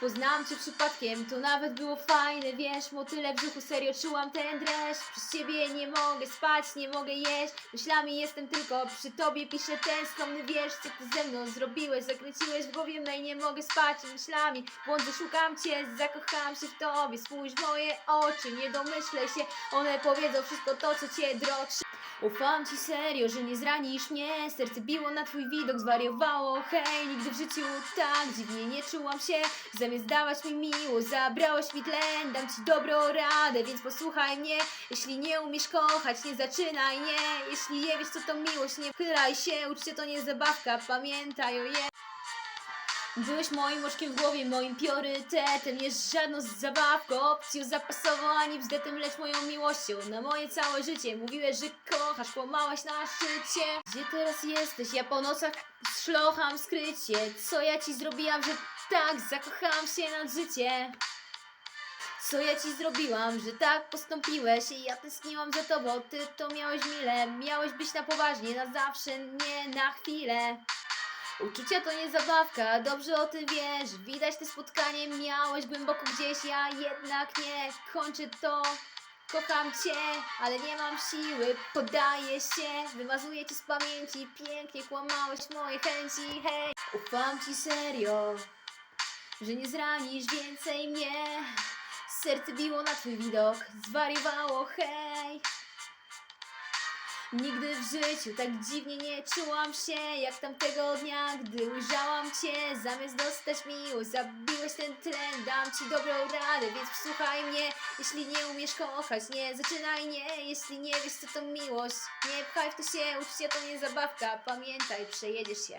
Poznałam cię przypadkiem, to nawet było fajne, wiesz, motyle w brzuchu, serio czułam ten dreszcz. Przez ciebie nie mogę spać, nie mogę jeść, myślami jestem tylko przy tobie, piszę ten skromny wiersz, co ty ze mną zrobiłeś, zakręciłeś w głowie mej, nie mogę spać myślami, błądzę, szukam cię, zakochałam się w tobie, spójrz w moje oczy, nie domyślę się, one powiedzą wszystko to, co cię droczy. Ufam ci serio, że nie zranisz mnie. Serce biło na twój widok, zwariowało. Hej, nigdy w życiu tak dziwnie nie czułam się. Zamiast dawać mi miłość, zabrałeś mi tlen. Dam ci dobrą radę, więc posłuchaj mnie. Jeśli nie umiesz kochać, nie zaczynaj, nie. Jeśli nie wiesz co to miłość, nie chylaj się. Uczcie to nie zabawka, pamiętaj o je Byłeś moim oczkiem w głowie, moim priorytetem. Nie żadną zabawką, opcją zapasową Ani bzdetem, lecz moją miłością. Na moje całe życie Mówiłeś, że kochasz, kłamałaś na szczycie Gdzie teraz jesteś? Ja po nocach szlocham skrycie. Co ja ci zrobiłam, że tak zakochałam się nad życie co ja ci zrobiłam, że tak postąpiłeś? I ja tęskniłam za tobą, ty to miałeś mile, miałeś być na poważnie, na zawsze, nie na chwilę. Uczucia to nie zabawka, dobrze o tym wiesz. Widać te spotkanie miałeś głęboko gdzieś, ja jednak nie kończę to. Kocham cię, ale nie mam siły, poddaję się, wymazuję ci z pamięci, pięknie kłamałeś moje chęci, hej. Ufam ci serio, że nie zranisz więcej mnie. Serce biło na twój widok, zwariowało, hej. Nigdy w życiu tak dziwnie nie czułam się jak tamtego dnia, gdy ujrzałam cię. Zamiast dostać miłość, zabiłeś ten tlen, dam ci dobrą radę, więc słuchaj mnie. Jeśli nie umiesz kochać, nie zaczynaj, nie. Jeśli nie wiesz co to miłość, nie pchaj w to się, uczcie to nie zabawka. Pamiętaj, przejedziesz się.